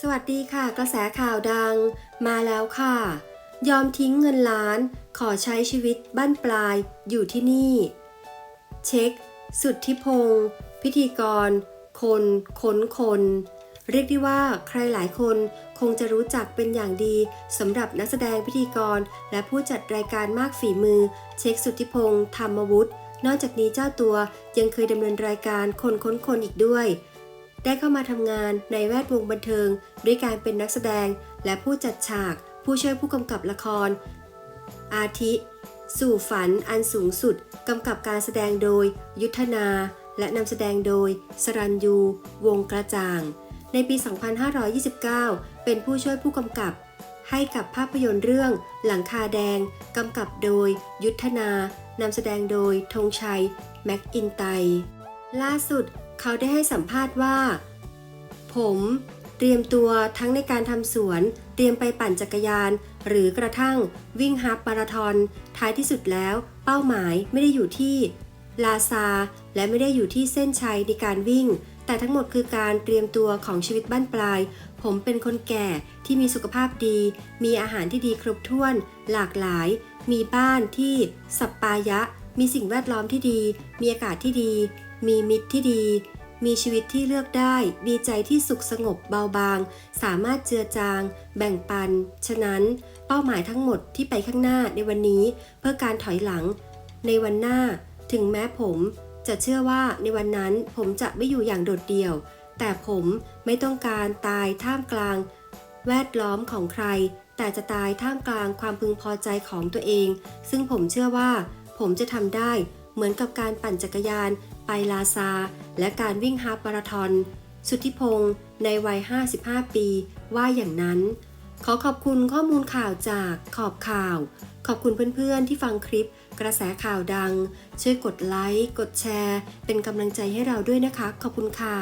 สวัสดีค่ะ กระแสข่าวดัง มาแล้วค่ะ ยอมทิ้งเงินล้าน ขอใช้ชีวิตบ้านปลายอยู่ที่นี่ เช็ค สุดที่พงศ์พิธีกร คนคนคน เรียกได้ว่าใครหลายคนคงจะรู้จักเป็นอย่างดีสำหรับนักแสดงพิธีกร และผู้จัดรายการมากฝีมือ เช็คสุทธิพงศ์ธรรมวุฒินอกจากนี้เจ้าตัวยังเคยดำเนินรายการคนค้นคนอีกด้วย ได้เข้ามาทำงานในแวดวงบันเทิง ด้วยการเป็นนักแสดงและผู้จัดฉาก ผู้ช่วยผู้กำกับละคร อาทิ สู่ฝันอันสูงสุดกำกับการแสดงโดย ยุทธนา และนำแสดงโดย สรัญยู วงกระจ่าง ในปี 2529 เป็นผู้ช่วยผู้กำกับให้กับภาพยนตร์เรื่อง หลังคาแดง กำกับโดย ยุทธนานำแสดงโดยธงชัย แม็กอินไต ล่าสุด เขาได้ให้สัมภาษณ์ว่า ผมเตรียมตัวทั้งในการทำสวน เตรียมไปปั่นจักรยาน หรือกระทั่งวิ่งฮาล์ฟมาราธอน ท้ายที่สุดแล้ว เป้าหมายไม่ได้อยู่ที่ลาซา และไม่ได้อยู่ที่เส้นชัยในการวิ่ง แต่ทั้งหมดคือการเตรียมตัวของชีวิตบ้านปลาย ผมเป็นคนแก่ที่มีสุขภาพดี มีอาหารที่ดีครบถ้วน หลากหลาย มีบ้านที่สัปปายะ มีสิ่งแวดล้อมที่ดี มีอากาศที่ดี มีมิตรที่ดี มีชีวิตที่เลือกได้ มีใจที่สุขสงบเบาบาง สามารถเจือจาง แบ่งปัน ฉะนั้น เป้าหมายทั้งหมดที่ไปข้างหน้าในวันนี้ เพื่อการถอยหลัง ในวันหน้า ถึงแม้ผม จะเชื่อว่าในวันนั้นผมจะไม่อยู่อย่างโดดเดี่ยว แต่ผมไม่ต้องการตายท่ามกลาง แวดล้อมของใคร แต่จะตายท่ามกลางความพึงพอใจของตัวเอง ซึ่งผมเชื่อว่า ผมจะทำได้ เหมือนกับการปั่นจักรยาน ไปลาซา และการวิ่งฮาปาราทอน สุทธิพงศ์ในวัย 55 ปี ว่าอย่างนั้น ขอขอบคุณข้อมูลข่าวจากขอบข่าว ขอบคุณเพื่อนๆ ที่ฟังคลิป กระแสข่าวดัง ช่วยกดไลค์ กดแชร์ เป็นกำลังใจให้เราด้วยนะคะ ขอบคุณค่ะ